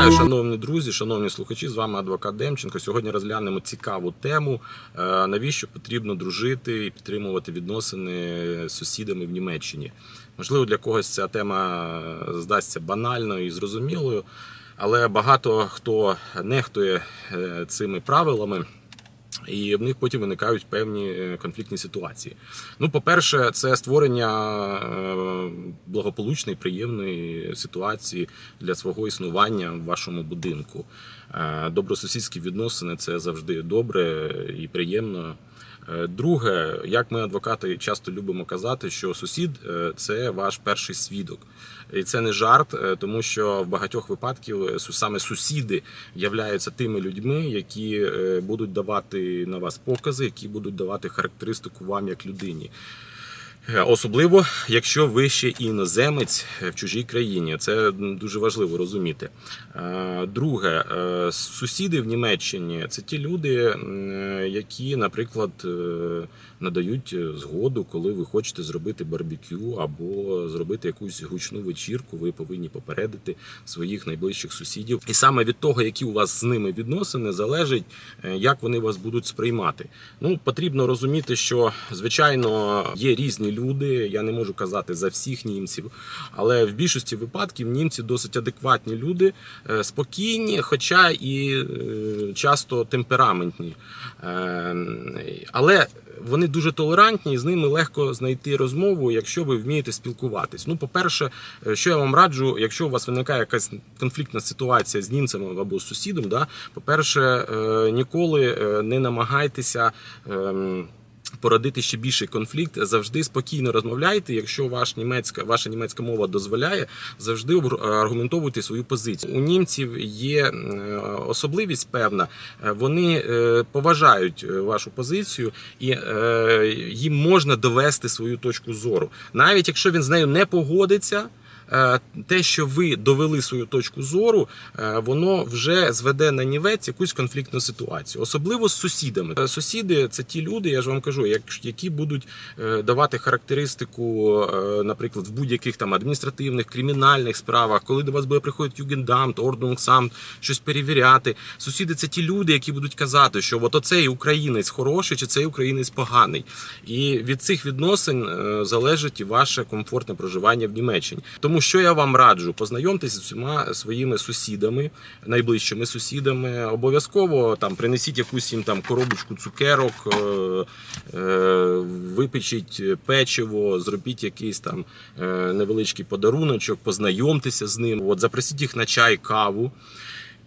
Вітаю, шановні друзі, шановні слухачі. З вами адвокат Демченко. Сьогодні розглянемо цікаву тему. е, Навіщо потрібно дружити і підтримувати відносини з сусідами в Німеччині? Можливо, для когось ця тема здасться банальною і зрозумілою, але багато хто нехтує е, цими правилами. І в них потім виникають певні е, конфліктні ситуації. Ну, по-перше, це створення е, благополучної, приємної ситуації для свого існування в вашому будинку. Е, Добросусідські відносини це завжди добре і приємно. Е, Друге, як ми адвокати часто любимо казати, що сусід е, це ваш перший свідок, і це не жарт, е, тому що в багатьох випадків саме сусіди являються тими людьми, які будуть давати на вас покази, які будуть давати характеристику вам як людині. Е, Особливо, якщо ви ще іноземець в чужій країні, це дуже важливо розуміти. Е, Друге, е, сусіди в Німеччині це ті люди, е, які, наприклад, е, надають е, згоду, коли ви хочете зробити барбекю або зробити якусь гучну вечірку. Ви повинні попередити своїх найближчих сусідів. І саме від того, які у вас з ними відносини, залежить, е, як вони вас будуть сприймати. Ну потрібно розуміти, що звичайно є різні люди. Я не можу казати за всіх німців, але в більшості випадків німці досить адекватні люди, е, спокійні, хоча і е, часто темпераментні. Е, Але вони дуже толерантні, і з ними легко знайти розмову, якщо ви вмієте спілкуватись. Ну, по-перше, що я вам раджу, якщо у вас виникає якась конфліктна ситуація з німцем або з сусідом, да, по-перше, ніколи не намагайтеся. Породити ще більший конфлікт, завжди спокійно розмовляйте. Якщо ваш німецька, ваша німецька мова дозволяє, завжди аргументовуйте свою позицію. У німців є е, особливість певна, е, вони е, поважають вашу позицію, і їм можна довести свою точку зору, навіть якщо він з нею не погодиться. Е, Те, що ви довели свою точку зору, е, воно вже зведе на нівець якусь конфліктну ситуацію, особливо з сусідами. Е, Сусіди це ті люди, я ж вам кажу, як- які будуть давати характеристику, наприклад, в будь-яких там адміністративних, кримінальних справах, коли до вас буде приходити Югендамт, Орднунгсамт, щось перевіряти. Сусіди це ті люди, які будуть казати, що от оцей українець хороший чи цей українець поганий. І від цих відносин залежить і ваше комфортне проживання в Німеччині. Тому що я вам раджу, познайомтесь з усіма своїми сусідами, найближчими сусідами. Обов'язково там принесіть якусь їм там коробочку цукерок, е, е, випечіть печиво, зробіть якийсь там е, невеличкий подаруночок, познайомтеся з ним. От запросіть їх на чай, каву.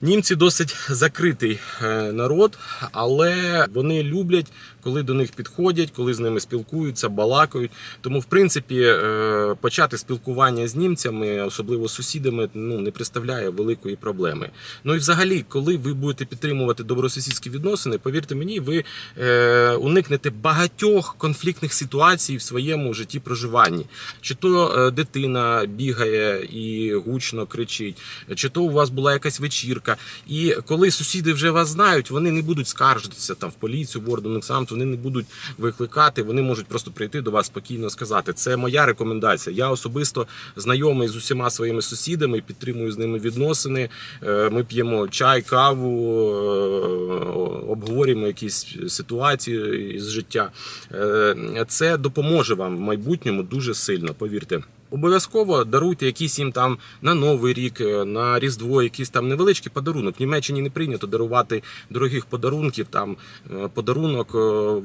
Німці досить закритий е, народ, але вони люблять, коли до них підходять, коли з ними спілкуються, балакають. Тому, в принципі, е, почати спілкування з німцями, особливо з сусідами, ну не представляє великої проблеми. Ну і взагалі, коли ви будете підтримувати добросусідські відносини, повірте мені, ви е, уникнете багатьох конфліктних ситуацій в своєму житті проживанні. Чи то е, дитина бігає і гучно кричить, чи то у вас була якась вечірка. І коли сусіди вже вас знають, вони не будуть скаржитися там в поліцію, в Орденексамт, вони не будуть викликати, вони можуть просто прийти до вас спокійно сказати. Це моя рекомендація. Я особисто знайомий з усіма своїми сусідами, підтримую з ними відносини. Е, Ми п'ємо чай, каву, е, обговорюємо якісь ситуації з життя. Е, Це допоможе вам в майбутньому дуже сильно, повірте. Обов'язково даруйте якісь їм там на Новий рік, е, на Різдво, якийсь там невеличкий подарунок. В Німеччині не прийнято дарувати дорогих подарунків. Там е, подарунок е,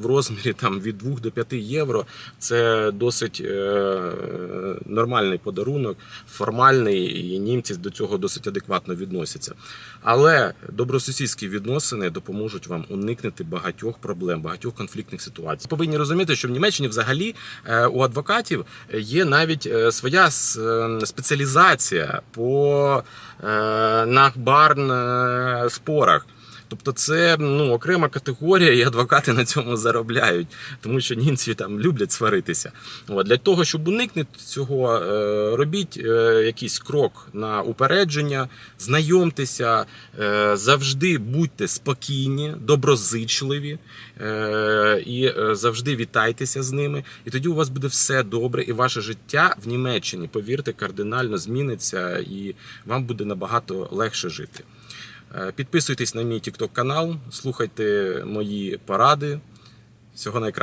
в розмірі там від 2 до 5 євро. Це досить нормальний подарунок, формальний, і німці до цього досить адекватно відносяться. Але добросусідські відносини допоможуть вам уникнути багатьох проблем, багатьох конфліктних ситуацій. Повинні розуміти, що в Німеччині взагалі у адвокатів є навіть своя спеціалізація по е, нахбарн е, спорах. Тобто, це ну окрема категорія, і адвокати на цьому заробляють, тому що німці там люблять сваритися. От, для того, щоб уникнути цього, е, робіть е, якийсь крок на упередження, знайомтеся, е, завжди будьте спокійні, доброзичливі і завжди вітайтеся з ними. І тоді у вас буде все добре, і ваше життя в Німеччині, повірте, кардинально зміниться, і вам буде набагато легше жити. Е, Підписуйтесь на мій TikTok канал, слухайте мої поради. Всього найкращого.